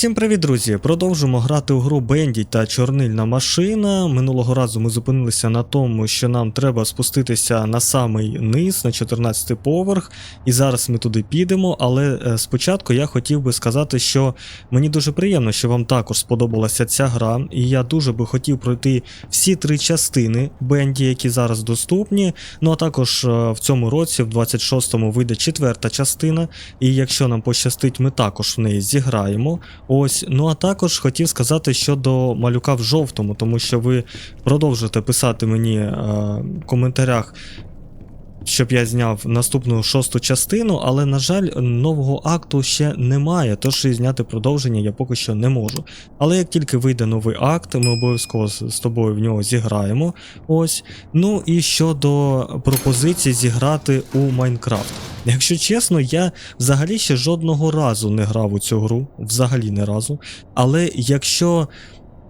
Всім привіт, друзі! Продовжимо грати у гру Бендіть та Чорнильна машина. Минулого разу ми зупинилися на тому, що нам треба спуститися на самий низ, на 14 поверх, і зараз ми туди підемо. Але е, спочатку я хотів би сказати, що мені дуже приємно, що вам також сподобалася ця гра, і я дуже би хотів пройти всі три частини Бенді, які зараз доступні. Ну а також е, в цьому році, в 26-му, вийде четверта частина, і якщо нам пощастить, ми також в неї зіграємо. Ось, ну а також хотів сказати щодо малюка в жовтому, тому що ви продовжуєте писати мені е, в коментарях. Щоб я зняв наступну шосту частину, але, на жаль, нового акту ще немає, тож і зняти продовження я поки що не можу. Але як тільки вийде новий акт, ми обов'язково з тобою в нього зіграємо. Ось. Ну і щодо пропозиції зіграти у Майнкрафт. Якщо чесно, я взагалі ще жодного разу не грав у цю гру, взагалі не разу. Але якщо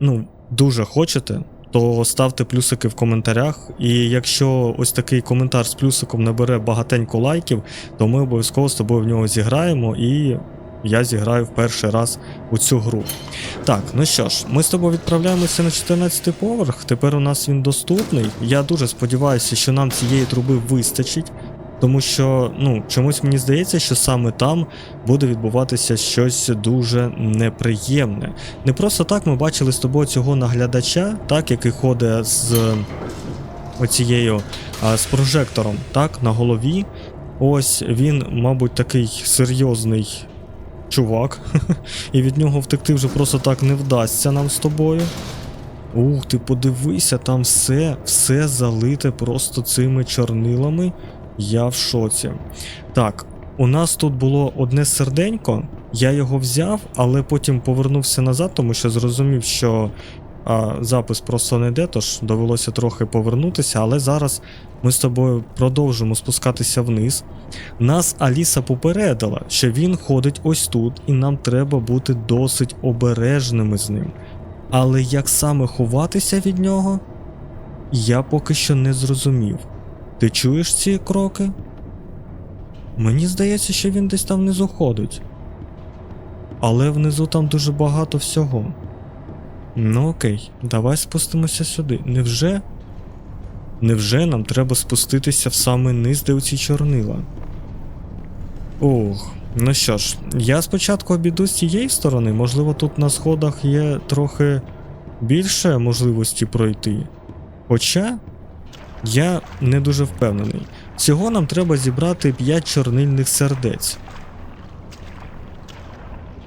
ну, дуже хочете, то ставте плюсики в коментарях. І якщо ось такий коментар з плюсиком набере багатенько лайків, то ми обов'язково з тобою в нього зіграємо і. Я зіграю в перший раз у цю гру. Так, ну що ж, ми з тобою відправляємося на 14 поверх. Тепер у нас він доступний. Я дуже сподіваюся, що нам цієї труби вистачить. Тому що, ну, чомусь мені здається, що саме там буде відбуватися щось дуже неприємне. Не просто так ми бачили з тобою цього наглядача, так, який ходить з оцією з прожектором, так, на голові. Ось він, мабуть, такий серйозний чувак, і від нього втекти вже просто так не вдасться нам з тобою. Ух, ти подивися, там все, все залите просто цими чорнилами. Я в шоці. Так, у нас тут було одне серденько, я його взяв, але потім повернувся назад, тому що зрозумів, що а, запис просто не йде, тож довелося трохи повернутися, але зараз ми з тобою продовжимо спускатися вниз. Нас Аліса попередила, що він ходить ось тут, і нам треба бути досить обережними з ним. Але як саме ховатися від нього, я поки що не зрозумів. Ти чуєш ці кроки? Мені здається, що він десь там внизу ходить. Але внизу там дуже багато всього. Ну окей, давай спустимося сюди. Невже? Невже нам треба спуститися в самий низ, де оці чорнила? Ох, ну що ж, я спочатку обійду з цієї сторони, можливо, тут на сходах є трохи більше можливості пройти. Хоча я не дуже впевнений. Всього нам треба зібрати 5 чорнильних сердець.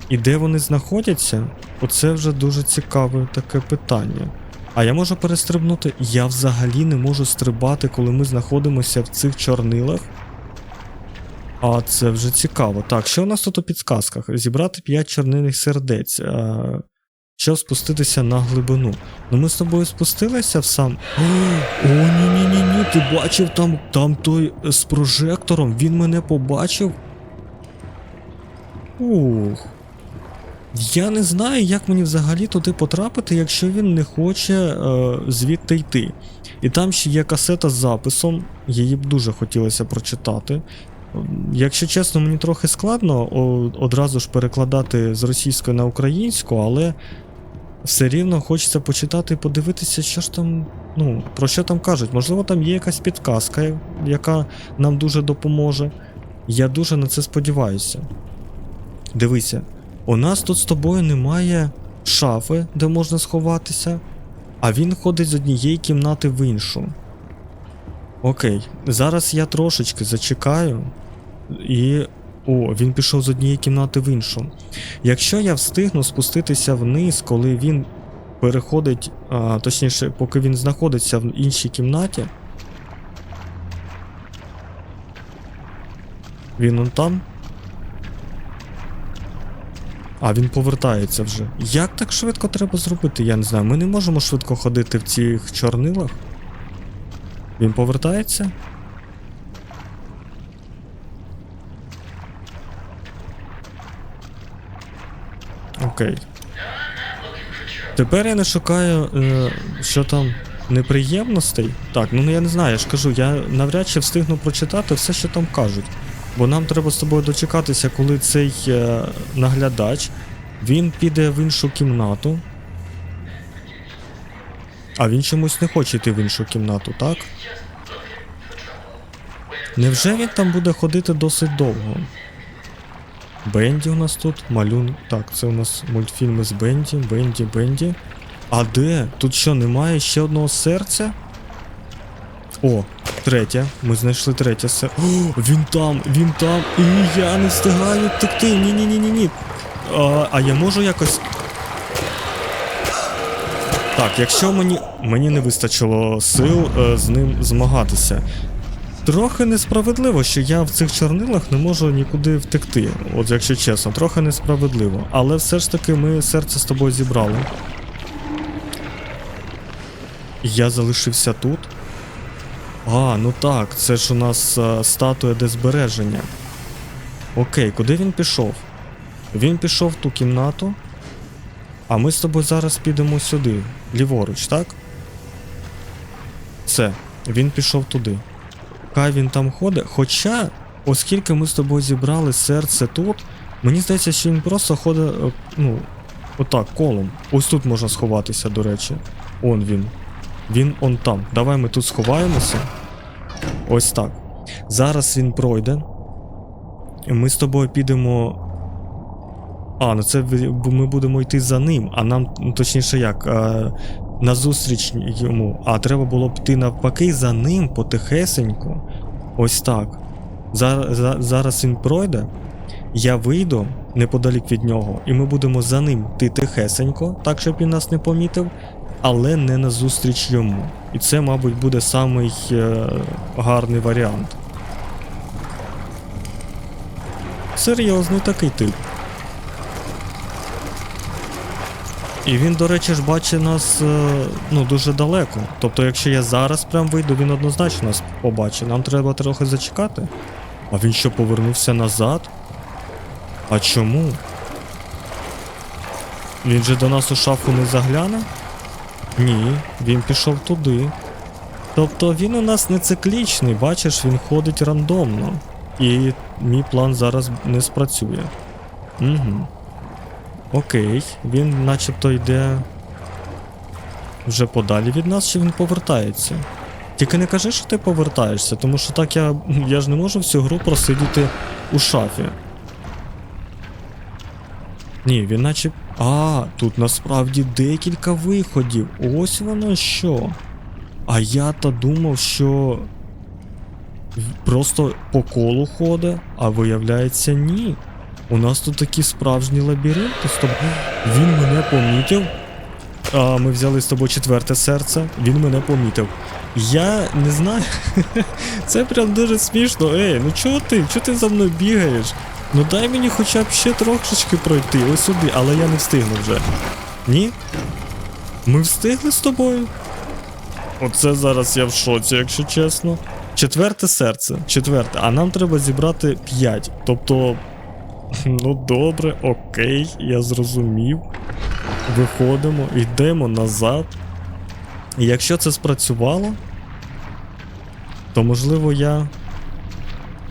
І де вони знаходяться? Оце вже дуже цікаве таке питання. А я можу перестрибнути? Я взагалі не можу стрибати, коли ми знаходимося в цих чорнилах. А це вже цікаво. Так, що у нас тут у підсказках? Зібрати 5 чорнильних сердець. А, щоб спуститися на глибину. Ну ми з тобою спустилися в сам. О, ні-ні-ні, ти бачив там там той з прожектором, він мене побачив. Ух. Я не знаю, як мені взагалі туди потрапити, якщо він не хоче е, звідти йти. І там ще є касета з записом, її б дуже хотілося прочитати. Якщо чесно, мені трохи складно одразу ж перекладати з російської на українську, але все рівно хочеться почитати і подивитися, що ж там, ну, про що там кажуть. Можливо, там є якась підказка, яка нам дуже допоможе. Я дуже на це сподіваюся. Дивися, у нас тут з тобою немає шафи, де можна сховатися, а він ходить з однієї кімнати в іншу. Окей, зараз я трошечки зачекаю і о, він пішов з однієї кімнати в іншу. Якщо я встигну спуститися вниз, коли він переходить, а, точніше, поки він знаходиться в іншій кімнаті. Він он там. А, він повертається вже. Як так швидко треба зробити? Я не знаю. Ми не можемо швидко ходити в цих чорнилах. Він повертається? Окей. Тепер я не шукаю, е, що там неприємностей. Так, ну я не знаю, я ж кажу, я навряд чи встигну прочитати все, що там кажуть. Бо нам треба з тобою дочекатися, коли цей е, наглядач Він піде в іншу кімнату. А він чомусь не хоче йти в іншу кімнату, так? Невже він там буде ходити досить довго? Бенді у нас тут, малюн. Так, це у нас мультфільми з Бенді, Бенді, Бенді. А де? Тут що, немає ще одного серця? О, третє. Ми знайшли третє серце. О, він там, він там. І я не встигаю втекти. Ні-ні-ні-ні-ні. А, а я можу якось. Так, якщо мені. Мені не вистачило сил е, з ним змагатися. Трохи несправедливо, що я в цих чорнилах не можу нікуди втекти. От якщо чесно, трохи несправедливо. Але все ж таки ми серце з тобою зібрали. Я залишився тут. А, ну так, це ж у нас а, статуя де збереження. Окей, куди він пішов? Він пішов в ту кімнату. А ми з тобою зараз підемо сюди, ліворуч, так? Все, він пішов туди. Хай він там ходить. Хоча, оскільки ми з тобою зібрали серце тут, мені здається, що він просто ходить, е, ну, отак, колом. Ось тут можна сховатися, до речі. Он він. Він он там. Давай ми тут сховаємося. Ось так. Зараз він пройде. Ми з тобою підемо. А, ну це ми будемо йти за ним, а нам, ну, точніше як, а, назустріч йому. А треба було б йти навпаки за ним потихесеньку. Ось так. Зараз, зараз він пройде, я вийду неподалік від нього, і ми будемо за ним йти тихесенько, так щоб він нас не помітив, але не назустріч йому. І це, мабуть, буде самий е, гарний варіант. Серйозний такий тип. І він, до речі, ж бачить нас е, ну, дуже далеко. Тобто, якщо я зараз прям вийду, він однозначно нас побачить. Нам треба трохи зачекати. А він що повернувся назад? А чому? Він же до нас у шафу не загляне? Ні, він пішов туди. Тобто він у нас не циклічний, бачиш, він ходить рандомно. І мій план зараз не спрацює. Угу. Окей, він начебто йде вже подалі від нас, чи він повертається. Тільки не кажи, що ти повертаєшся, тому що так я. я ж не можу всю гру просидіти у шафі. Ні, він наче. А, тут насправді декілька виходів. Ось воно що. А я-то думав, що просто по колу ходить, а виявляється, ні. У нас тут такі справжні лабіринти. Стоп. Він мене помітив. А, ми взяли з тобою четверте серце, він мене помітив. Я не знаю. Це прям дуже смішно. Ей, ну чого ти? Чого ти за мною бігаєш? Ну дай мені хоча б ще трошечки пройти, ось сюди, але я не встигну вже. Ні? Ми встигли з тобою? Оце зараз я в шоці, якщо чесно. Четверте серце, четверте, а нам треба зібрати 5. Тобто. Ну добре, окей, я зрозумів. Виходимо, йдемо назад. І якщо це спрацювало, то можливо я.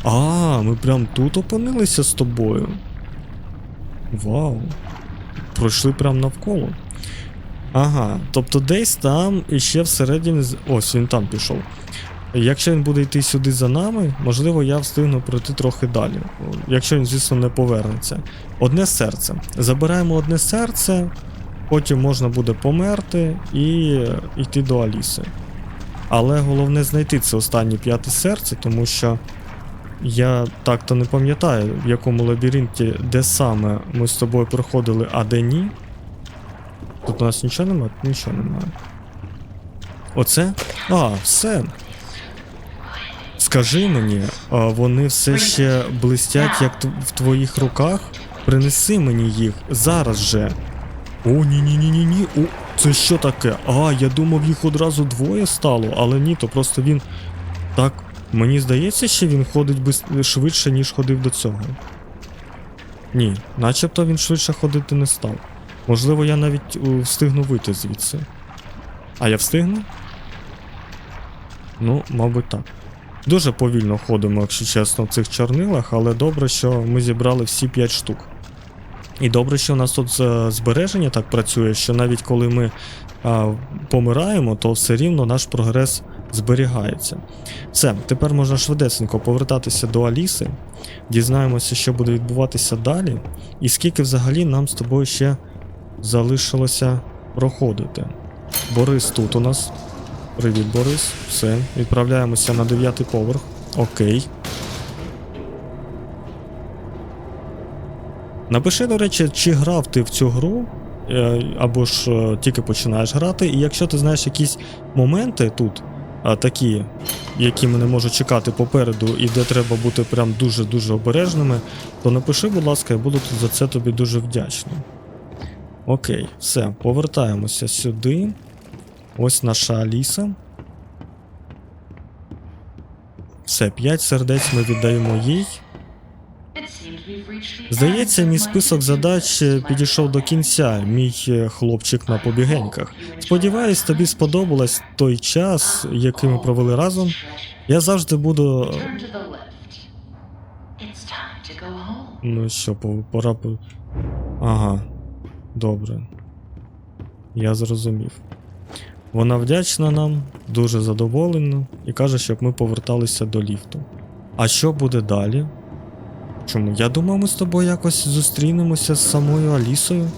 А, ми прям тут опинилися з тобою. Вау. Пройшли прям навколо. Ага, тобто десь там і ще всередині. Ось він там пішов. Якщо він буде йти сюди за нами, можливо, я встигну пройти трохи далі. Якщо він, звісно, не повернеться. Одне серце. Забираємо одне серце, потім можна буде померти і йти до Аліси. Але головне знайти це останнє п'яте серце, тому що я так-то не пам'ятаю, в якому лабіринті, де саме ми з тобою проходили, а де ні. Тут у нас нічого немає? Нічого немає. Оце? А, все. Скажи мені, вони все ще блистять, як в твоїх руках? Принеси мені їх зараз же. О, ні, ні, ні, ні, ні. О, це що таке? А, я думав, їх одразу двоє стало, але ні, то просто він. Так, мені здається, що він ходить бис- швидше, ніж ходив до цього. Ні, начебто він швидше ходити не став. Можливо, я навіть е, встигну вийти звідси. А я встигну? Ну, мабуть, так. Дуже повільно ходимо, якщо чесно, в цих чорнилах, але добре, що ми зібрали всі 5 штук. І добре, що у нас тут е, збереження так працює, що навіть коли ми а, помираємо, то все рівно наш прогрес зберігається. Все, тепер можна швидесенько повертатися до Аліси, дізнаємося, що буде відбуватися далі, і скільки взагалі нам з тобою ще залишилося проходити. Борис тут у нас. Привіт, Борис. Все, відправляємося на дев'ятий поверх. Окей. Напиши, до речі, чи грав ти в цю гру, е, або ж е, тільки починаєш грати, і якщо ти знаєш якісь моменти тут, такі, які мене можуть чекати попереду, і де треба бути прям дуже-дуже обережними, то напиши, будь ласка, я буду за це тобі дуже вдячний. Окей, все, повертаємося сюди. Ось наша Аліса. Все, 5 сердець ми віддаємо їй. Здається, мій список задач е, підійшов до кінця, мій е, хлопчик на побігеньках. Сподіваюсь, тобі сподобалось той час, який ми провели разом. Я завжди буду. е. Ну що, пора. по- Ага, добре. Я зрозумів. Вона вдячна нам, дуже задоволена, і каже, щоб ми поверталися до ліфту. А що буде далі? Чому? Я думав, ми з тобою якось зустрінемося з самою Алісою.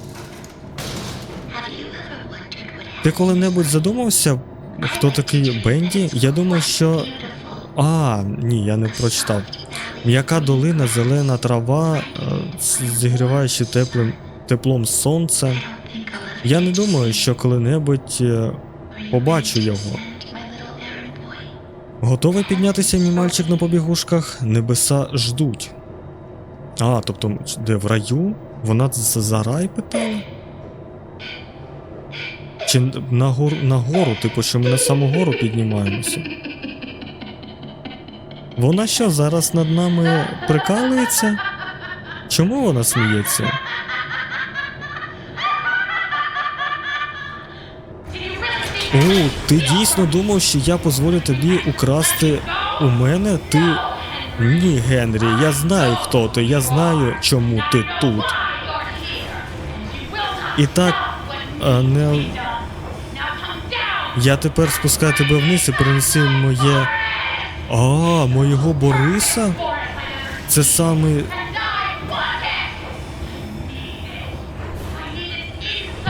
Ти коли-небудь задумався, хто такий Бенді? Я думаю, що. А, ні, я не прочитав. М'яка долина, зелена трава, е, зігріваючи теплим, теплом ever Я не думаю, що коли-небудь е, побачу його. Готовий піднятися мій мальчик на побігушках? Небеса ждуть. А, тобто, де в раю? Вона за рай питала? Чи на гору, на гору, типу, що ми на саму гору піднімаємося? Вона що, зараз над нами прикалується? Чому вона сміється? О, ти дійсно думав, що я дозволю тобі украсти у мене? Ти. Ні, Генрі, я знаю, хто ти, я знаю, чому ти тут. І так, не. Я тепер спускаю тебе вниз і принеси моє. А, моєго Бориса? Це саме.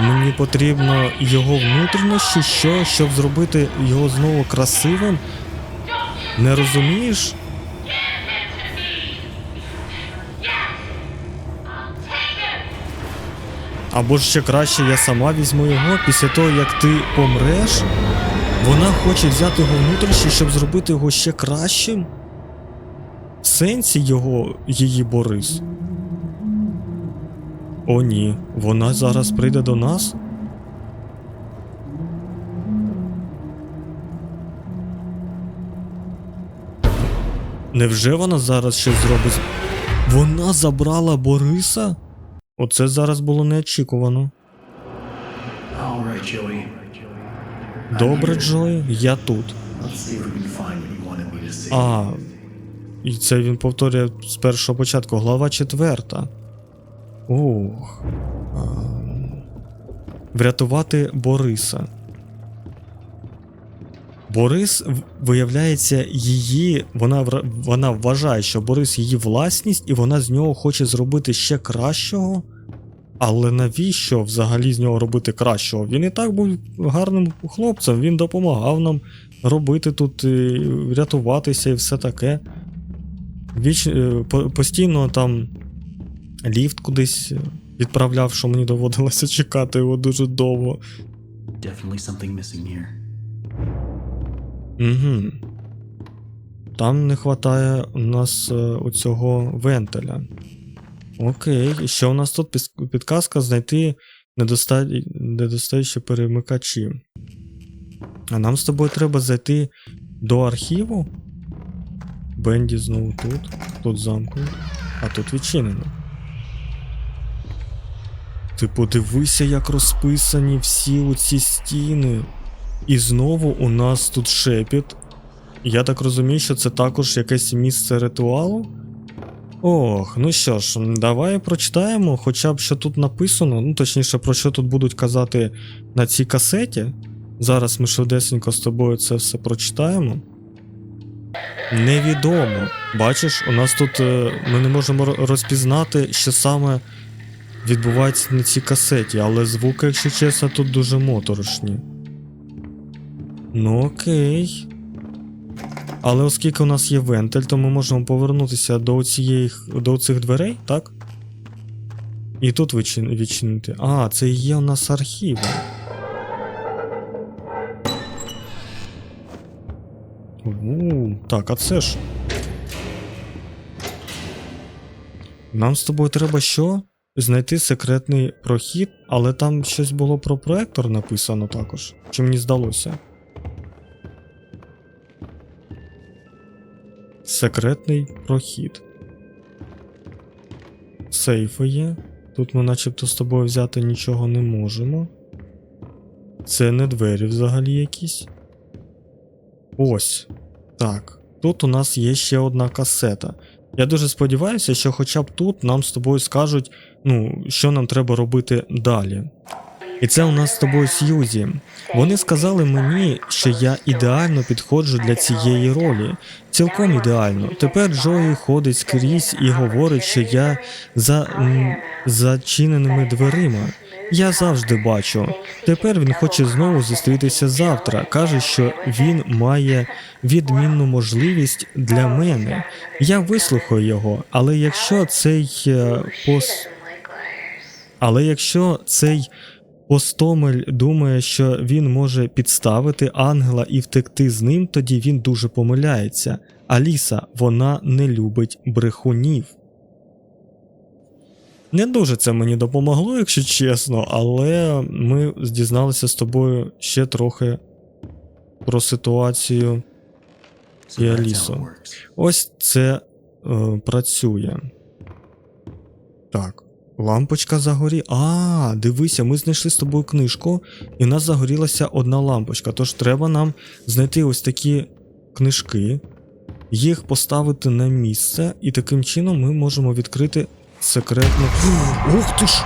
Мені потрібно його внутрішнє, що, щоб зробити його знову красивим. Не розумієш? Або ж ще краще я сама візьму його після того, як ти помреш. Вона хоче взяти його внутрішнє, щоб зробити його ще кращим. В сенсі його, її Борис. О, ні, вона зараз прийде до нас. Невже вона зараз щось зробить? Вона забрала Бориса? Оце зараз було неочікувано. Добре, Джої, я тут. А. І це він повторює з першого початку. Глава четверта. Ух. А, Врятувати Бориса. Борис, виявляється, її. Вона, вона вважає, що Борис її власність, і вона з нього хоче зробити ще кращого. Але навіщо взагалі з нього робити кращого? Він і так був гарним хлопцем, він допомагав нам робити тут, рятуватися і все таке. Віч, е, постійно там ліфт кудись відправляв, що мені доводилося чекати його дуже довго. Definitely something missing here. Угу. Там не вистачає у нас е, оцього вентиля. Окей, і що у нас тут підказка знайти недоста... недостаючі перемикачі. А нам з тобою треба зайти до архіву. Бенді знову тут, тут замкнуто, а тут відчинено. Ти подивися, як розписані всі оці стіни. І знову у нас тут шепіт. Я так розумію, що це також якесь місце ритуалу. Ох, ну що ж, давай прочитаємо, хоча б що тут написано, ну точніше, про що тут будуть казати на цій касеті. Зараз ми швидесенько з тобою це все прочитаємо. Невідомо. Бачиш, у нас тут е, ми не можемо розпізнати, що саме відбувається на цій касеті, але звуки, якщо чесно, тут дуже моторошні. Ну окей. Але оскільки у нас є вентиль, то ми можемо повернутися до цієї до цих дверей, так? І тут відчин, відчинити. А, це є у нас архіви. У, так, а це ж. Нам з тобою треба що? Знайти секретний прохід, але там щось було про проектор написано також. Чи мені здалося? Секретний прохід. Сейфи є. Тут ми начебто з тобою взяти нічого не можемо. Це не двері взагалі якісь. Ось. Так. Тут у нас є ще одна касета. Я дуже сподіваюся, що хоча б тут нам з тобою скажуть, ну, що нам треба робити далі. І це у нас з тобою Сьюзі. Вони сказали мені, що я ідеально підходжу для цієї ролі. Цілком ідеально. Тепер Джої ходить скрізь і говорить, що я за зачиненими дверима. Я завжди бачу. Тепер він хоче знову зустрітися завтра. Каже, що він має відмінну можливість для мене. Я вислухаю його, але якщо цей е, пос... Але якщо цей Постомель думає, що він може підставити ангела і втекти з ним, тоді він дуже помиляється. Аліса, вона не любить брехунів. Не дуже це мені допомогло, якщо чесно, але ми дізналися з тобою ще трохи про ситуацію. It works. Ось це е, працює. Так. Лампочка загорі. А, дивися, ми знайшли з тобою книжку, і в нас загорілася одна лампочка. Тож треба нам знайти ось такі книжки, їх поставити на місце, і таким чином ми можемо відкрити секретну. Ух ти ж!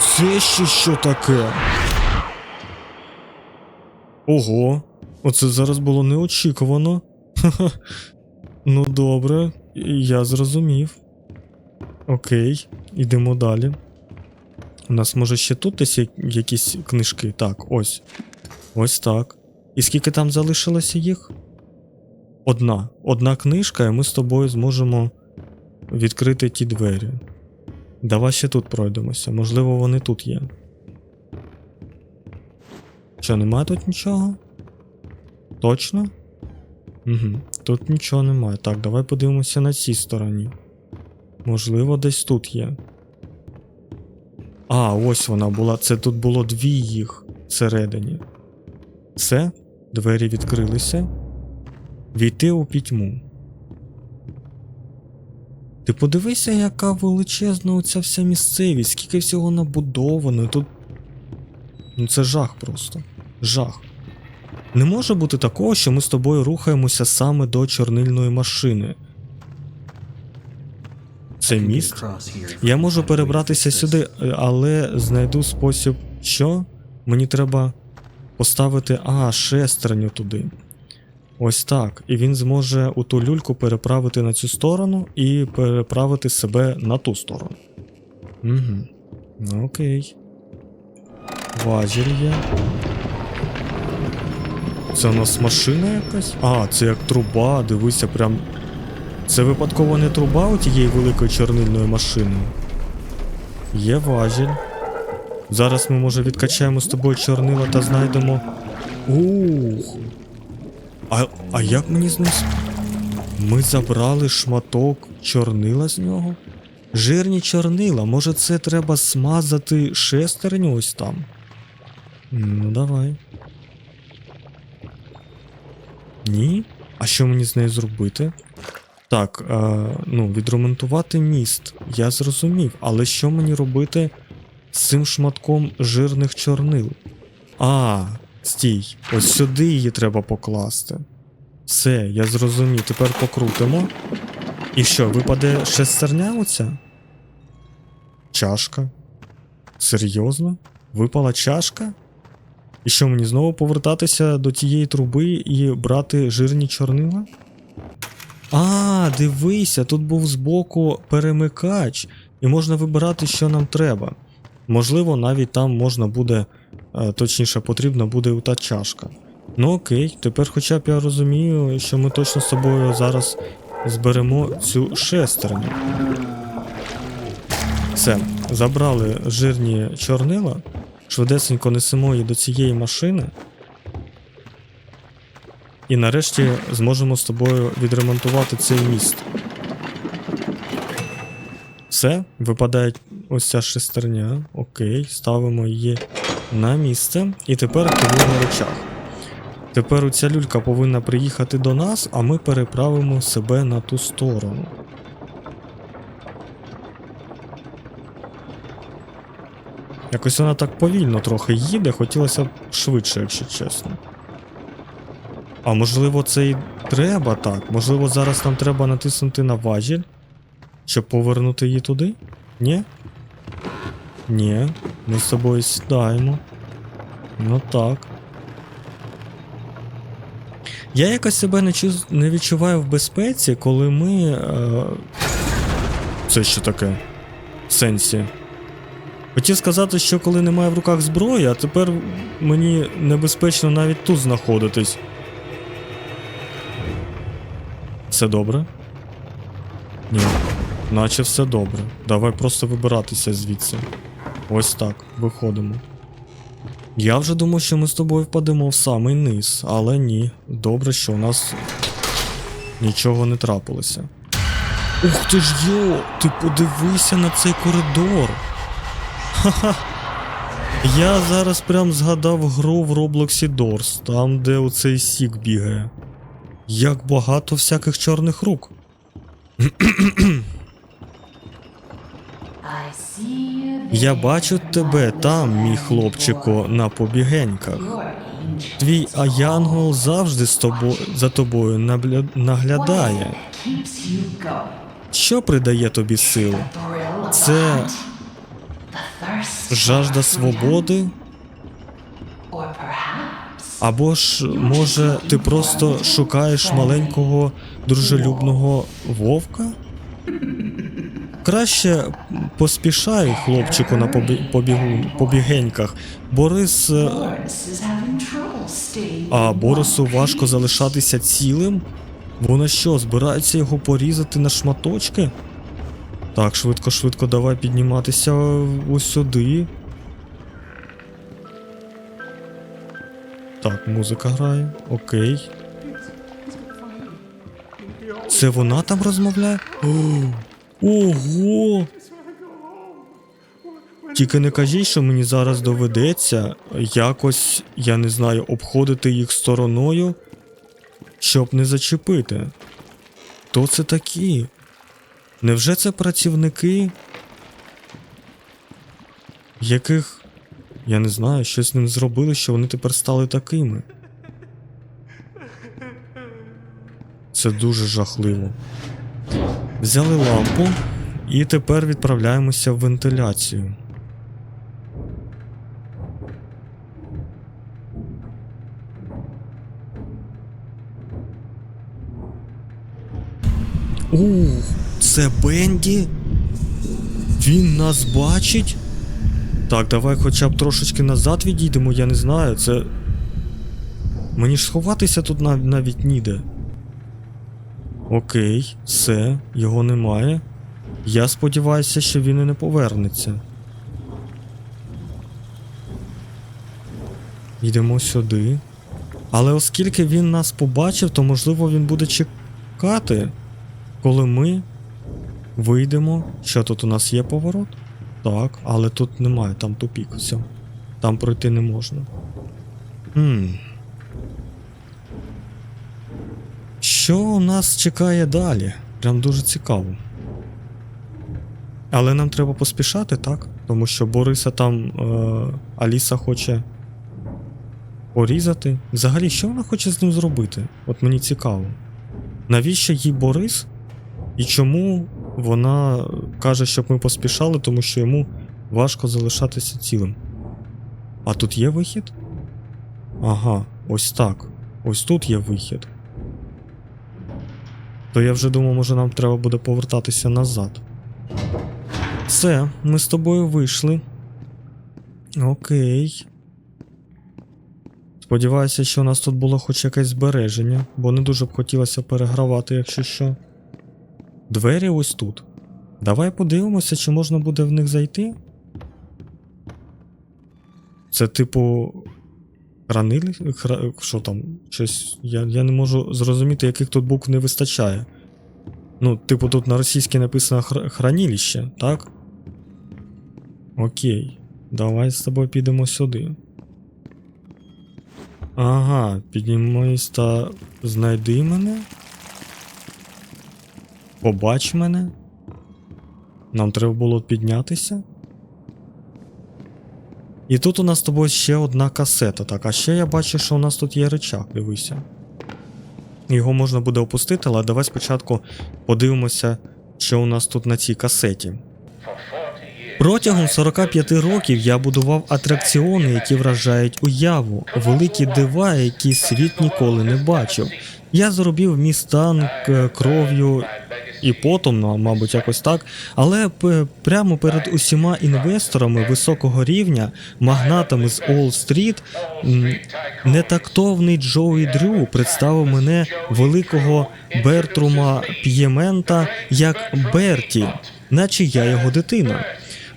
Це ще що таке? Ого, оце зараз було неочікувано. Ха-ха. Ну добре, я зрозумів. Окей, ідемо далі. У нас може ще тут десь якісь книжки. Так, ось. Ось так. І скільки там залишилося їх? Одна. Одна книжка, і ми з тобою зможемо відкрити ті двері. Давай ще тут пройдемося. Можливо, вони тут є. Що, немає тут нічого? Точно? Угу. Тут нічого немає. Так, давай подивимося на цій стороні. Можливо, десь тут є. А, ось вона була. Це тут було дві їх всередині. Все, двері відкрилися. Війти у пітьму. Ти подивися, яка величезна оця вся місцевість, скільки всього набудовано. Тут. Ну це жах просто. Жах. Не може бути такого, що ми з тобою рухаємося саме до чорнильної машини. Це міст? Я можу перебратися сюди, е, але знайду спосіб, що мені треба поставити а, шестерню туди. Ось так. І він зможе у ту люльку переправити на цю сторону і переправити себе на ту сторону. Угу. Ну окей. Важіль є. Це у нас машина якась? А, це як труба, дивися, прям. Це випадково не труба у тієї великої чорнильної машини. Є важіль. Зараз ми, може, відкачаємо з тобою чорнила та знайдемо. Ух. А, а як мені з. Ми забрали шматок чорнила з нього? Жирні чорнила, може це треба смазати шестерню ось там? Ну, давай. Ні? А що мені з нею зробити? Так, е, ну, відремонтувати міст. Я зрозумів, але що мені робити з цим шматком жирних чорнил? А, стій, ось сюди її треба покласти. Все, я зрозумів. Тепер покрутимо. І що, випаде шестерня оця? Чашка. Серйозно? Випала чашка? І що мені знову повертатися до тієї труби і брати жирні чорнила? А, дивися, тут був збоку перемикач, і можна вибирати, що нам треба. Можливо, навіть там можна буде, точніше, потрібна буде та чашка. Ну окей, тепер хоча б я розумію, що ми точно з собою зараз зберемо цю шестерню. Все, забрали жирні чорнила, швидесенько несемо її до цієї машини. І нарешті зможемо з тобою відремонтувати цей міст. Все, випадає ось ця шестерня. Окей, ставимо її на місце. І тепер активуємо речах. Тепер ця люлька повинна приїхати до нас, а ми переправимо себе на ту сторону. Якось вона так повільно трохи їде, хотілося б швидше, якщо чесно. А можливо, це і треба так. Можливо, зараз нам треба натиснути на важіль, щоб повернути її туди? Ні? Ні, ми з собою сідаємо. Ну так. Я якось себе не, чу... не відчуваю в безпеці, коли ми. Е... Це що таке? В сенсі. Хотів сказати, що коли немає в руках зброї, а тепер мені небезпечно навіть тут знаходитись. Все добре? Ні, наче все добре. Давай просто вибиратися звідси. Ось так, виходимо. Я вже думав, що ми з тобою впадемо в самий низ, але ні. Добре, що у нас нічого не трапилося. Ух ти ж йо! Ти подивися на цей коридор. Ха-ха. Я зараз прям згадав гру в Роблоксі Doors, там, де оцей сік бігає. Як багато всяких чорних рук. Я бачу тебе там, мій хлопчику, на побігеньках. Твій Аянгол завжди з тобо... за тобою набля... наглядає. Що придає тобі силу? Це жажда свободи? Або ж, може, ти просто шукаєш маленького дружелюбного вовка? Краще поспішай, хлопчику, на побігу... побігеньках. Борис. е, А Борису важко залишатися цілим? Вона що, збирається його порізати на шматочки? Так, швидко, швидко, давай підніматися ось сюди. Так, музика грає. Окей. Це вона там розмовляє? Ого! Тільки не кажіть, що мені зараз доведеться якось, я не знаю, обходити їх стороною, щоб не зачепити. Хто це такі? Невже це працівники? Яких, я не знаю, щось з ним зробили, що вони тепер стали такими. Це дуже жахливо. Взяли лампу і тепер відправляємося в вентиляцію. Ух, це Бенді? Він нас бачить? Так, давай хоча б трошечки назад відійдемо, я не знаю, це. Мені ж сховатися тут нав- навіть ніде. Окей, все, його немає. Я сподіваюся, що він і не повернеться. Йдемо сюди. Але оскільки він нас побачив, то можливо він буде чекати, коли ми вийдемо. Що тут у нас є поворот? Так, але тут немає, там тупік, все. Там пройти не можна. Хм. Що нас чекає далі? Прям дуже цікаво. Але нам треба поспішати, так? Тому що Бориса там е, Аліса хоче порізати. Взагалі, що вона хоче з ним зробити? От мені цікаво. Навіщо їй Борис? І чому вона каже, щоб ми поспішали, тому що йому важко залишатися цілим. А тут є вихід? Ага, ось так. Ось тут є вихід. То я вже думав, може нам треба буде повертатися назад. Все, ми з тобою вийшли. Окей. Сподіваюся, що у нас тут було хоч якесь збереження, бо не дуже б хотілося перегравати, якщо що. Двері ось тут. Давай подивимося, чи можна буде в них зайти. Це типу. Хранили? Хра... Що там? Щось. Я, я не можу зрозуміти, яких тут букв не вистачає. Ну, типу, тут на російській написано хр... хранилище, так? Окей. Давай з тобою підемо сюди. Ага, піднімись та знайди мене. Побач мене. Нам треба було піднятися. І тут у нас з тобою ще одна касета. Так, а ще я бачу, що у нас тут є речах, дивися. Його можна буде опустити, але давай спочатку подивимося, що у нас тут на цій касеті. Протягом 45 років я будував атракціони, які вражають уяву, великі дива, які світ ніколи не бачив. Я зробив міста к- кров'ю і потом, ну, мабуть, якось так. Але п- прямо перед усіма інвесторами високого рівня, магнатами з Уолл-стріт, нетактовний Джоуі Дрю представив мене великого Бертрума П'ємента як Берті, наче я його дитина.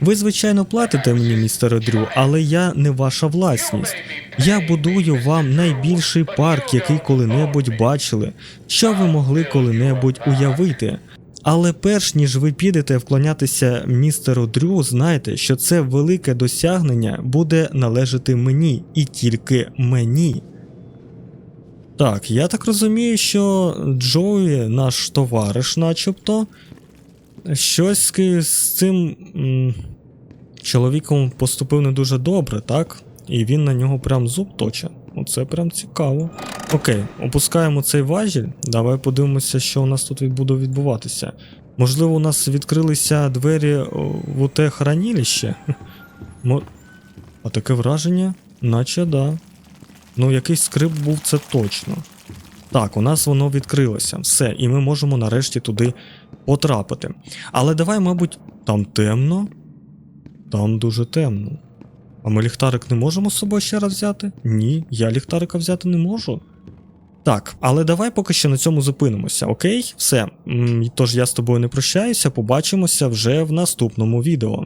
Ви, звичайно, платите мені, містере Дрю, але я не ваша власність. Я будую вам найбільший парк, який коли-небудь бачили, що ви могли коли-небудь уявити. Але перш ніж ви підете вклонятися містеру Дрю, знайте, що це велике досягнення буде належати мені і тільки мені. Так, я так розумію, що Джоуі, наш товариш, начебто, щось з цим м, чоловіком поступив не дуже добре, так? І він на нього прям зуб точить. Оце прям цікаво. Окей, опускаємо цей важіль. Давай подивимося, що у нас тут буде відбуватися. Можливо, у нас відкрилися двері в те хранилище. А таке враження, наче да. Ну, якийсь скрип був це точно. Так, у нас воно відкрилося. Все, і ми можемо нарешті туди потрапити. Але давай, мабуть, там темно. Там дуже темно. А ми ліхтарик не можемо з собою ще раз взяти? Ні, я ліхтарика взяти не можу. Так, але давай поки що на цьому зупинимося, окей? Все. Тож я з тобою не прощаюся, побачимося вже в наступному відео.